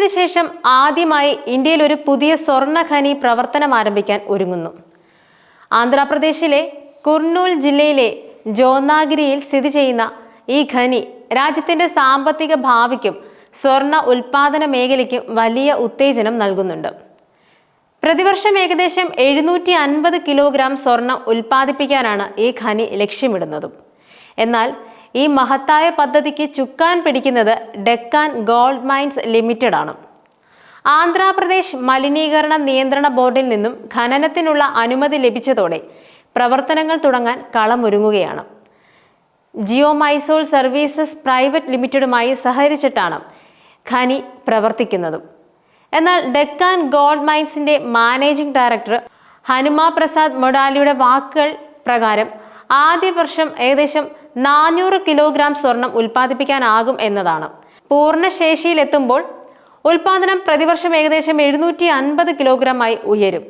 സ്വാതന്ത്ര്യത്തിന് ശേഷം ആദ്യമായി ഇന്ത്യയിൽ ഒരു പുതിയ സ്വർണ ഖനി പ്രവർത്തനം ആരംഭിക്കാൻ ഒരുങ്ങുന്നു. ആന്ധ്രാപ്രദേശിലെ കുർണൂൽ ജില്ലയിലെ ജോനാഗിരിയിൽ സ്ഥിതി ചെയ്യുന്ന ഈ ഖനി രാജ്യത്തിന്റെ സാമ്പത്തിക ഭാവിക്കും സ്വർണ ഉൽപാദന മേഖലയ്ക്കും വലിയ ഉത്തേജനം നൽകുന്നുണ്ട്. പ്രതിവർഷം ഏകദേശം എഴുന്നൂറ്റി അൻപത് കിലോഗ്രാം സ്വർണം ഉൽപ്പാദിപ്പിക്കാനാണ് ഈ ഖനി ലക്ഷ്യമിടുന്നതും. എന്നാൽ ഈ മഹത്തായ പദ്ധതിക്ക് ചുക്കാൻ പിടിക്കുന്നത് ഡെക്കാൻ ഗോൾഡ് മൈൻസ് ലിമിറ്റഡ് ആണ് ആന്ധ്രാപ്രദേശ് മലിനീകരണ നിയന്ത്രണ ബോർഡിൽ നിന്നും ഖനനത്തിനുള്ള അനുമതി ലഭിച്ചതോടെ പ്രവർത്തനങ്ങൾ തുടങ്ങാൻ കളമൊരുങ്ങുകയാണ്. ജിയോ മൈസോൾ സർവീസസ് പ്രൈവറ്റ് ലിമിറ്റഡുമായി സഹകരിച്ചിട്ടാണ് ഖനി പ്രവർത്തിക്കുന്നതും. എന്നാൽ ഡെക്കാൻ ഗോൾഡ് മൈൻസിന്റെ മാനേജിംഗ് ഡയറക്ടർ ഹനുമ പ്രസാദ് മൊഡാലിയുടെ വാക്കുകൾ പ്രകാരം ആദ്യ വർഷം ഏകദേശം നാനൂറ് കിലോഗ്രാം സ്വർണം ഉൽപ്പാദിപ്പിക്കാനാകും എന്നതാണ്. പൂർണശേഷിയിലെത്തുമ്പോൾ ഉൽപാദനം പ്രതിവർഷം ഏകദേശം എഴുന്നൂറ്റി അൻപത് കിലോഗ്രാമായി ഉയരും.